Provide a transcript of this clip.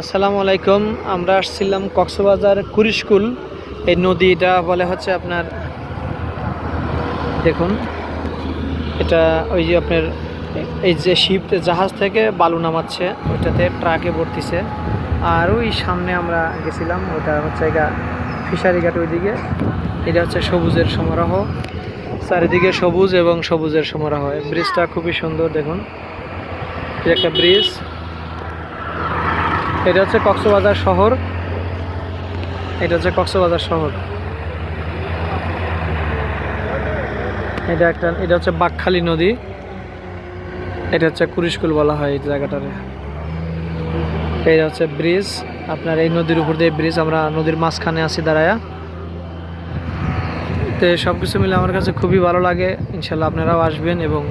আসসালামু আলাইকুম, আমরা আসছিলাম কক্সবাজার কুরিশকুল এই নদীটা বলে হচ্ছে আপনার, দেখুন, এটা ওই যে আপনার, এই যে শিপ জাহাজ থেকে বালু নামাচ্ছে, ওইটাতে ট্রাকে ভর্তিছে। আর ওই সামনে আমরা গেছিলাম, ওটা হচ্ছে এটা ফিশারি ঘাট ওইদিকে। এটা হচ্ছে সবুজের সমারোহ। চারিদিকে সবুজ এবং সবুজের সমারোহ। ব্রিজটা খুবই সুন্দর, দেখুন। এটা একটা ব্রিজ। এটা হচ্ছে কক্সবাজার শহর। এটা হচ্ছে কক্সবাজার শহর। এটা একটা, এটা হচ্ছে বাকখালী নদী। এটা হচ্ছে কুরিশকুল বলা হয় এই জায়গাটারে। এটা হচ্ছে ব্রিজ। আপনার এই নদীর উপর দিয়ে ব্রিজ, আমরা নদীর মাঝখানে আছি দাঁড়ায়া। তো সব কিছু মিলে আমার কাছে খুবই ভালো লাগে। ইনশাল্লাহ আপনারাও আসবেন এবং